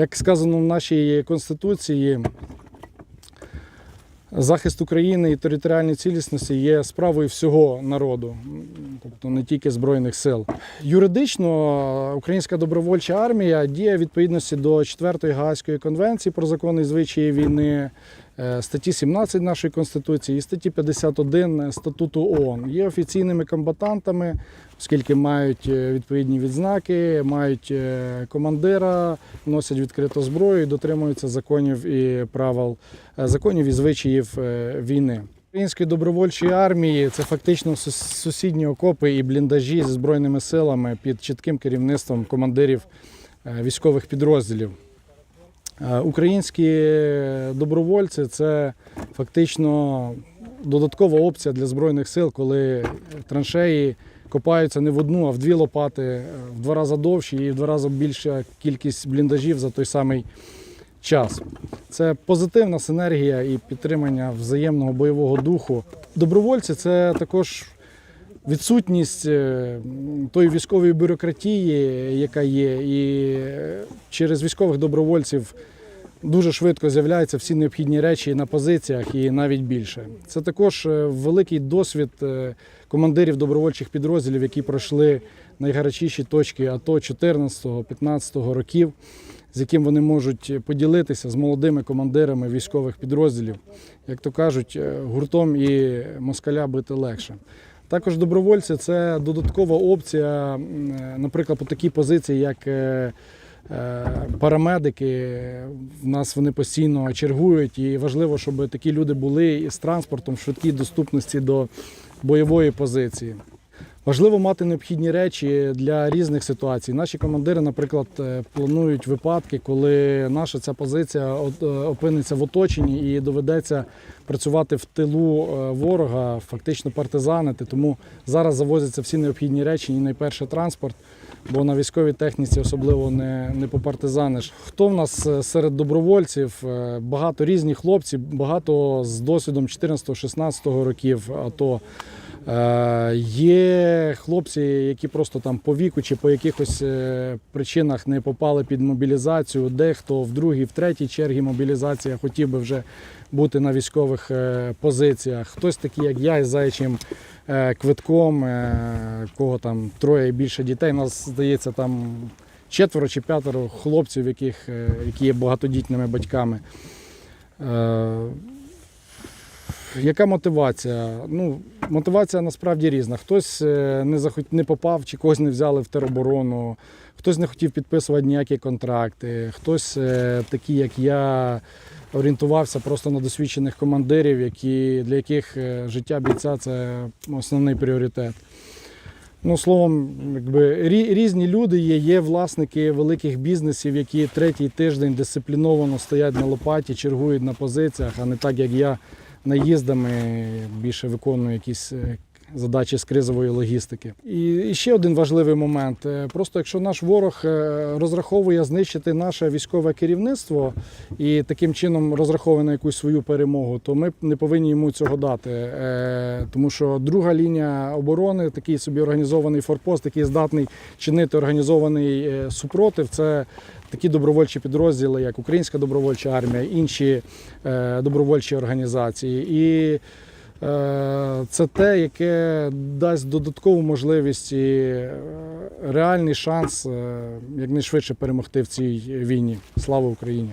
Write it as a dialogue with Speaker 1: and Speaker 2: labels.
Speaker 1: Як сказано в нашій конституції, захист України і територіальної цілісності є справою всього народу, тобто не тільки Збройних сил. Юридично Українська добровольча армія діє відповідності до 4 Гаазької конвенції про закони і звичаї війни, статті 17 нашої конституції і статті 51 статуту ООН. Є офіційними комбатантами, оскільки мають е, відповідні відзнаки, мають е, командира, носять відкриту зброю, і дотримуються законів і правил е, законів і звичаїв е, війни. Української добровольчої армії це фактично сусідні окопи і бліндажі зі збройними силами під чітким керівництвом командирів е, військових підрозділів. Е, Українські добровольці це фактично додаткова опція для збройних сил, коли траншеї копаються не в одну, а в дві лопати, е, в два рази довші і в два рази більша кількість бліндажів за той самий час. Це позитивна синергія і підтримання взаємного бойового духу. Добровольці це також відсутність е, тої військової бюрократії, яка є, і е, через військових добровольців дуже швидко з'являються всі необхідні речі на позиціях і навіть більше. Це також е, великий досвід командирів добровольчих підрозділів, які пройшли найгарячіші точки АТО 14-15 років, з яким вони можуть поділитися з молодими командирами військових підрозділів. Як то кажуть, гуртом і москаля бити легше. Також добровольці це додаткова опція, е, наприклад, по такій позиції, як е, е, парамедики. В нас вони постійно чергують, і важливо, щоб такі люди були і з транспортом в швидкій доступності до бойової позиції. Важливо мати необхідні речі для різних ситуацій. Наші командири, наприклад, планують випадки, коли наша ця позиція опиниться в оточенні і доведеться працювати в тилу е, ворога, фактично партизанити. Тому зараз завозяться всі необхідні речі, і найперше транспорт, бо на військовій техніці особливо не, не попартизаниш. Хто в нас е, серед добровольців? Е, Багато різні хлопці, багато з досвідом 14-16 років АТО. Є хлопці, які просто там по віку чи по якихось причинах не попали під мобілізацію. Дехто в другій, в третій чергі мобілізації хотів би вже бути на військових е, позиціях. Хтось такий, як я, із заячим е, квитком, е, кого там троє і більше дітей. Нас здається там четверо чи п'ятеро хлопців, яких, які є багатодітними батьками. Яка мотивація? Ну, мотивація насправді різна. Хтось е, не захот... не попав чи когось не взяли в тероборону, хтось не хотів підписувати ніякі контракти, хтось е, такий, як я, орієнтувався просто на досвідчених командирів, які... для яких е, життя бійця це основний пріоритет. Ну, словом, якби різні люди є. Є власники великих бізнесів, які третій тиждень дисципліновано стоять на лопаті, чергують на позиціях, а не так, як я наїздами більше виконую якісь е, задачі з кризової логістики. І ще один важливий момент. Е, Просто якщо наш ворог е, розраховує знищити наше військове керівництво і таким чином розраховує на якусь свою перемогу, то ми не повинні йому цього дати. Е, Тому що друга лінія оборони, такий собі організований форпост, який здатний чинити організований супротив, це такі добровольчі підрозділи, як Українська добровольча армія, інші е, добровольчі організації. І е, це те, яке дасть додаткову можливість і е, реальний шанс е, якнайшвидше перемогти в цій війні. Слава Україні!